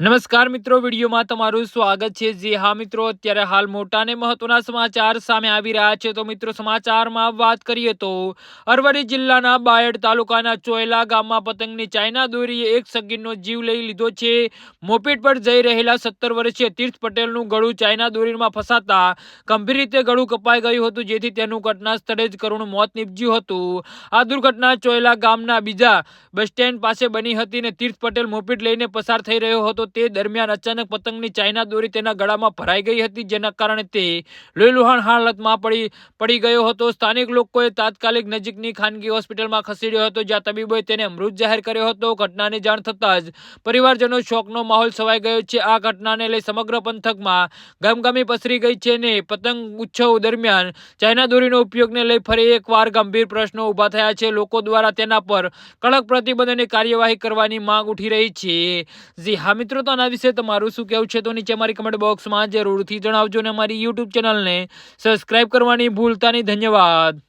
નમસ્કાર મિત્રો, વિડીયોમાં તમારું સ્વાગત છે. જે હા મિત્રો, અત્યારે હાલ મોટા અને મહત્વના સમાચાર સામે આવી રહ્યા છે. તો મિત્રો, સમાચારમાં વાત કરીએ તો અરવલ્લી જિલ્લાના બાયડ તાલુકાના ચોયલા ગામમાં પતંગની ચાઇના દોરીએ એક સગીરનો જીવ લઈ લીધો છે. મોપેટ પર જઈ રહેલા સત્તર વર્ષીય તીર્થ પટેલનું ગળું ચાઇના દોરીમાં ફસાતા ગંભીર રીતે ગળું કપાઈ ગયું હતું, જેથી તેનું ઘટના સ્થળે જ કરુણ મોત નીપજ્યું હતું. આ દુર્ઘટના ચોયલા ગામના બીજા બસ સ્ટેન્ડ પાસે બની હતી ને તીર્થ પટેલ મોપેટ લઈને પસાર થઈ રહ્યો હતો. તે દરમિયાન અચાનક પતંગની ચાઇના દોરી તેના ગળામાં ભરાઈ ગઈ હતી, જેના કારણે તે લોહીલુહાણ હાલતમાં પડી પડી ગયો હતો. સ્થાનિક લોકોએ તાત્કાલિક નજીકની ખાનગી હોસ્પિટલમાં ખસેડ્યો હતો, જ્યાં તબીબોએ તેને મૃત જાહેર કર્યો હતો. ઘટનાની જાણ થતાં જ પરિવારજનો શોકનો માહોલ છવાઈ ગયો છે. આ ઘટનાને લઈ સમગ્ર પંથકમાં ગમગમી પસરી ગઈ છે ને પતંગ ઉત્સવ દરમિયાન ચાઇના દોરીનો ઉપયોગને લઈ ફરી એકવાર ગંભીર પ્રશ્નો ઊભા થયા છે. લોકો દ્વારા તેના પર કડક પ્રતિબંધ અને કાર્યવાહી કરવાની માંગ ઉઠી રહી છે. જી હા, મિત્રો તો આના વિશે તમારું શું કહેવું છે તો નીચે અમારી કમેન્ટ બોક્સમાં જરૂરથી જણાવજો અને અમારી યુટ્યુબ ચેનલને સબસ્ક્રાઇબ કરવાની ભૂલતા નહીં ધન્યવાદ.